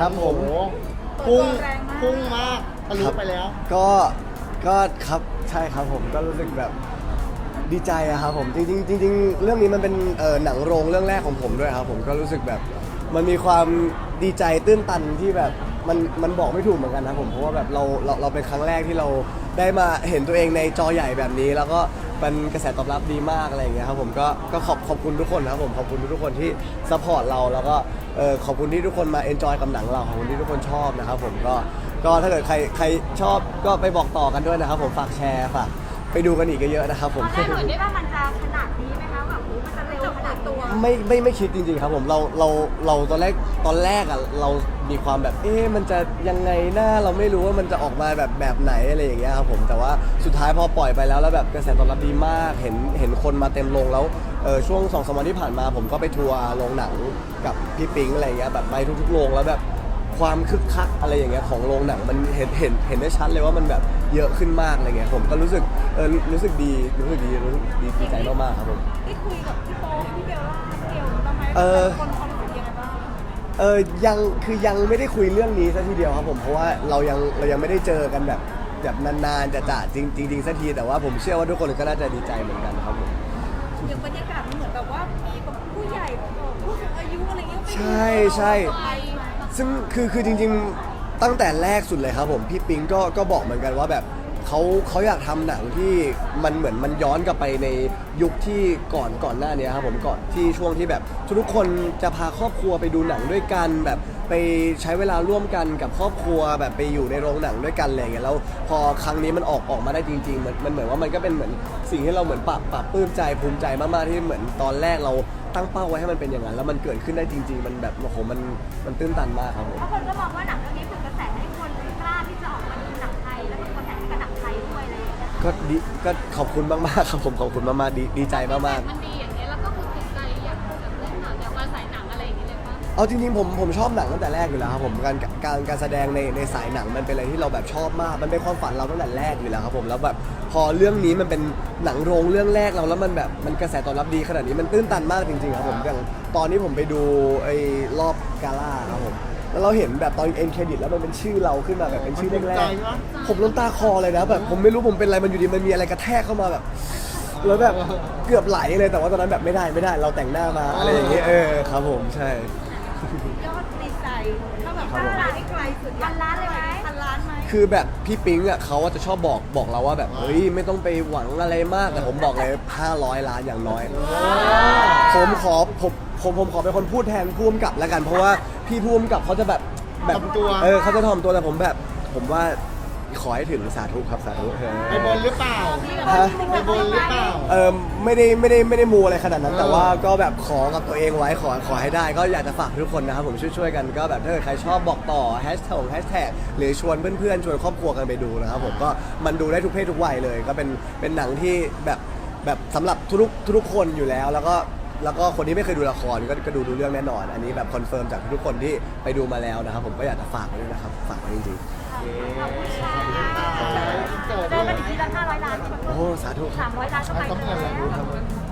ครับผม โอ้โหพุ่งแรงมาก พุ่งมากทะลุไปแล้ว ก็ ก็ครับ ใช่ครับผม ก็รู้สึกแบบดีใจอะครับผม จริงๆจริงๆเรื่องนี้มันเป็นเอ่อหนังโรงเรื่องแรกของผมด้วยครับผม ก็รู้สึกแบบ มันมีความดีใจตื้นตันที่แบบ มัน มันบอกไม่ถูกเหมือนกันนะครับผม เพราะว่าแบบเรา เรา เราเป็นครั้งแรกที่เราได้มาเห็นตัวเองในจอใหญ่แบบนี้ แล้วก็ เป็นกระแสตอบรับดีมากอะไรอย่างเงี้ยครับผมก็ก็ขอบขอบคุณทุกคนนะครับผมขอบคุณทุกคนที่ซัพพอร์ตเราแล้วก็เออขอบคุณที่ทุกคนมาเอนจอยกับหนังเราขอบคุณที่ทุกคนชอบนะครับผมก็ก็ถ้าเกิดใครใครชอบก็ไปบอกต่อกันด้วยนะครับผมฝากแชร์ฝากไปดูกันอีกเยอะๆนะครับผมอนแรกหน่อยได้ว่ามันจะขนาดนี้ไหมคะ ตัวไม่ไม่ไม่คิดจริงๆครับผมเราเราเราตอนแรกตอนแรกอะเรามีความแบบเอ๊ะมันจะยังไงหน้าเราไม่รู้ว่ามันจะออกมาแบบแบบไหนอะไรอย่างเงี้ยครับผมแต่ว่าสุดท้ายพอปล่อยไปแล้วแล้วแบบกระแสตอบรับดีมากเห็นเห็นคนมาเต็มโรงแล้วเออช่วงสองสามวันที่ผ่านมา ผมก็ไปทัวร์โรงหนังกับพี่ปิงอะไรอย่างเงี้ยแบบไปทุกๆโรงแล้วแบบความคึกคักอะไรอย่างเงี้ยของโรงหนังมันเห็นเห็นเห็นได้ชัดเลยว่ามันแบบเยอะขึ้นมากอะไรเงี้ยผมก็รู้สึกเออรู้สึกดีรู้สึกดีรู้สึกดีดีใจมากๆครับผม ได้คุยกับพี่โป๊ เออ คนความรู้สึกยังไงบ้างเออยังคือยังไม่ได้คุยเรื่องนี้ซะทีเดียวครับผมเพราะว่าเรายังเรายังไม่ได้เจอกันแบบแบบนานๆจะจะจริงจริงๆสักทีแต่ว่าผมเชื่อว่าทุกคนก็น่าจะดีใจเหมือนกันครับผมอย่างบรรยากาศมันเหมือนแบบว่ามีแบบผู้ใหญ่ผู้สูงอายุอะไรเงี้ยใช่ใช่ ไปซึ่งคือคือจริง ๆ ตั้งแต่แรกสุดเลยครับผมพี่ปิงก็ก็บอกเหมือนกันว่าแบบ เขาเขาอยากทำหนังที่มันเหมือนมันย้อนกลับไปในยุคที่ก่อนก่อนหน้านี้ครับผมก่อนที่ช่วงที่แบบทุกๆคนจะพาครอบครัวไปดูหนังด้วยกัน แบบไปใช้เวลาร่วมกันกับครอบครัวแบบไปอยู่ในโรงหนังด้วยกันอะไรอย่างเงี้ยแล้วพอครั้งนี้มันออกออกมาได้จริงๆเหมือนมันเหมือนว่ามันก็เป็นเหมือนสิ่งที่เราเหมือนปรับปรับปลื้มใจภูมิใจมากๆที่เหมือนตอนแรกเราตั้งเป้าไว้ให้มันเป็นอย่างนั้นแล้วมันเกิดขึ้นได้จริง ๆ มันแบบโอ้โหมันมันตื้นตันมากครับผม เพราะคนก็มองว่าหนังเรื่องนี้เป็ ก็ดีก็ขอบคุณมากๆครับผมขอบคุณมากๆดีดีใจมากมันดีอย่างนี้ยแล้วก็คือติดใจอยากจะเล่นหนังอยากมาสายหนังอะไรอย่างนี้เลยปะๆเอาจริงๆผมผมชอบหนังตั้งแต่แรกอยู่แล้วครับผมการการการแสดงในในสายหนังมันเป็นอะไรที่เราแบบชอบมาก มันเป็นความฝันเราตั้งแต่แรกอยู่แล้วครับผมแล้วแบบพอเรื่องนี้มันเป็นหนังโรงเรื่องแรกเราแล้วมันแบบมันกระแสตอบรับดีขนาดนี้มันตื้นตันมากจริงๆครับผมอย่างตอนนี้ผมไปดูไอ้รอบกาล่าครับผม แล้วเราเห็นแบบตอนเอ็นเครดิตแล้วมันเป็นชื่อเราขึ้นมาแบบเป็นชื่อแรใจกปะๆผมน้ำตาคลอเลยนะแบบผมไม่รู้ผมเป็นอะไรมันอยู่ดีมันมีอะไรกระแทกเข้ามาแบบ แล้วแบบเกือบไหลเลยแต่ว่าตอนนั้นแบบไม่ได้ไม่ได้ เราแต่งหน้ามาอะไรอย่างเงี้ยเออครับผมใช่ ยอดในใจถ้าแบบพันล้านนี่ไกลสุดพันล้านเลยไหมพันล้านไหมคือแบบพี่ปิ๊งอะเขาอะจะชอบบอกบอกเราว่าแบบเฮ้ยไม่ต้องไปหวังอะไรมากแต่ผมบอกเลย500 ล้านอย่างน้อย ผมขอผม ผมผมขอเป็นคนพูดแทนผู้กำกับแล้วกัน เพราะว่าพี่ผู้กำกับเขาจะแบบแบบถ่อมตัว เออเขาจะถ่อมตัวแต่ผมแบบ ผมว่าขอให้ถึงสาธุครับสาธุเออไปบนหรือเปล่า ฮะไปบนหรือเปล่า เออไม่ได้ไม่ได้ไม่ได้มูอะไรขนาดนั้น แต่ว่าก็แบบขอกับตัวเองไว้ขอขอให้ได้ ก็อยากจะฝากทุกคนนะครับผมช่วยๆกันก็แบบถ้าเกิดใครชอบบอกต่อแฮชแท็กแฮชแท็กหรือชวนเพื่อนๆชวนครอบครัวกันไปดูนะครับผมก็มันดูได้ทุกเพศทุกวัยเลย ก็เป็นเป็นหนังที่แบบแบบสำหรับทุกทุกๆคนอยู่แล้ว แล้วก็ แล้วก็คนที่ไม่เคยดูละครก็ก็ดูดูเรื่องแน่นอน อันนี้แบบคอนเฟิร์มจากทุกๆคนที่ไปดูมาแล้วนะครับ ผมก็อยากจะฝากไว้ด้วยนะครับ ฝากไว้จริงขอบคุณค่ะเจอเจด้อวยกันอีกทีละห้าร้อยล้านใช่ไหมๆ โอ้ สาธุคสารับมร้อยล้านก็ไปต้องแล้เงินอะไรรู้วครับ